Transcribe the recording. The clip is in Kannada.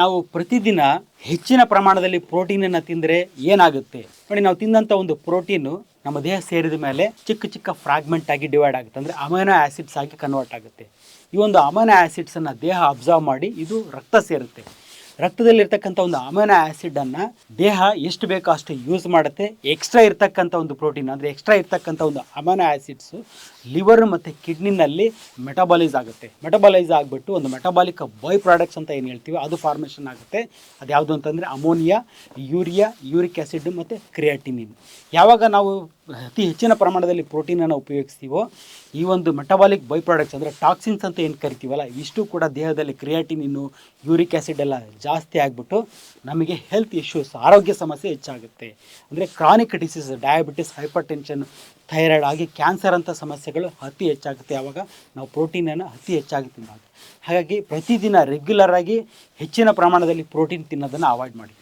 ನಾವು ಪ್ರತಿದಿನ ಹೆಚ್ಚಿನ ಪ್ರಮಾಣದಲ್ಲಿ ಪ್ರೋಟೀನನ್ನು ತಿಂದರೆ ಏನಾಗುತ್ತೆ? ನೋಡಿ, ನಾವು ತಿಂದಂಥ ಒಂದು ಪ್ರೋಟೀನು ನಮ್ಮ ದೇಹ ಸೇರಿದ ಮೇಲೆ ಚಿಕ್ಕ ಚಿಕ್ಕ ಫ್ರಾಗ್ಮೆಂಟ್ ಆಗಿ ಡಿವೈಡ್ ಆಗುತ್ತೆ. ಅಂದರೆ ಅಮೈನೋ ಆ್ಯಸಿಡ್ಸ್ ಆಗಿ ಕನ್ವರ್ಟ್ ಆಗುತ್ತೆ. ಈ ಒಂದು ಅಮೈನೋ ಆ್ಯಸಿಡ್ಸನ್ನು ದೇಹ ಅಬ್ಸರ್ವ್ ಮಾಡಿ ಇದು ರಕ್ತ ಸೇರುತ್ತೆ. ರಕ್ತದಲ್ಲಿರ್ತಕ್ಕಂಥ ಒಂದು ಅಮೈನೋ ಆ್ಯಸಿಡನ್ನು ದೇಹ ಎಷ್ಟು ಬೇಕೋ ಅಷ್ಟು ಯೂಸ್ ಮಾಡುತ್ತೆ. ಎಕ್ಸ್ಟ್ರಾ ಇರ್ತಕ್ಕಂಥ ಒಂದು ಪ್ರೋಟೀನ್ ಅಂದರೆ ಎಕ್ಸ್ಟ್ರಾ ಇರ್ತಕ್ಕಂಥ ಒಂದು ಅಮೈನೋ ಆ್ಯಸಿಡ್ಸು ಲಿವರ್ ಮತ್ತು ಕಿಡ್ನಿನಲ್ಲಿ ಮೆಟಬಾಲೈಸ್ ಆಗುತ್ತೆ. ಮೆಟಬಾಲೈಸ್ ಆಗಿಬಿಟ್ಟು ಒಂದು ಮೆಟಬಾಲಿಕ್ ಬೈ ಪ್ರಾಡಕ್ಟ್ಸ್ ಅಂತ ಏನು ಹೇಳ್ತೀವಿ ಅದು ಫಾರ್ಮೇಷನ್ ಆಗುತ್ತೆ. ಅದು ಯಾವುದು ಅಂತಂದರೆ ಅಮೋನಿಯಾ, ಯೂರಿಯಾ, ಯೂರಿಕ್ ಆ್ಯಸಿಡ್ ಮತ್ತು ಕ್ರಿಯಾಟಿನಿನ್ ಯಾವಾಗ ನಾವು ಅತಿ ಹೆಚ್ಚಿನ ಪ್ರಮಾಣದಲ್ಲಿ ಪ್ರೋಟೀನನ್ನು ಉಪಯೋಗಿಸ್ತೀವೋ, ಈ ಒಂದು ಮೆಟಬಾಲಿಕ್ ಬೈ ಪ್ರಾಡಕ್ಟ್ಸ್ ಅಂದರೆ ಟಾಕ್ಸಿನ್ಸ್ ಅಂತ ಏನು ಕರಿತೀವಲ್ಲ ಇಷ್ಟು ಕೂಡ ದೇಹದಲ್ಲಿ ಕ್ರಿಯಾಟಿನಿನ್ನು ಯೂರಿಕ್ ಆ್ಯಸಿಡ್ ಎಲ್ಲ ಜಾಸ್ತಿ ಆಗಿಬಿಟ್ಟು ನಮಗೆ ಹೆಲ್ತ್ ಇಶ್ಯೂಸ್ ಆರೋಗ್ಯ ಸಮಸ್ಯೆ ಹೆಚ್ಚಾಗುತ್ತೆ. ಅಂದರೆ chronic disease diabetes hypertension thyroid ಆಗಿ ಕ್ಯಾನ್ಸರ್ ಅಂತ ಸಮಸ್ಯೆಗಳು ಅತಿ ಹೆಚ್ಚಾಗುತ್ತೆ. ಆವಾಗ ನಾವು ಪ್ರೋಟೀನನ್ನು ಅತಿ ಹೆಚ್ಚಾಗಿ ತಿನ್ನೋದು ಹಾಗಾಗಿ ಪ್ರತಿದಿನ ರೆಗ್ಯುಲರಾಗಿ ಹೆಚ್ಚಿನ ಪ್ರಮಾಣದಲ್ಲಿ ಪ್ರೋಟೀನ್ ತಿನ್ನೋದನ್ನು ಅವಾಯ್ಡ್ ಮಾಡಿ.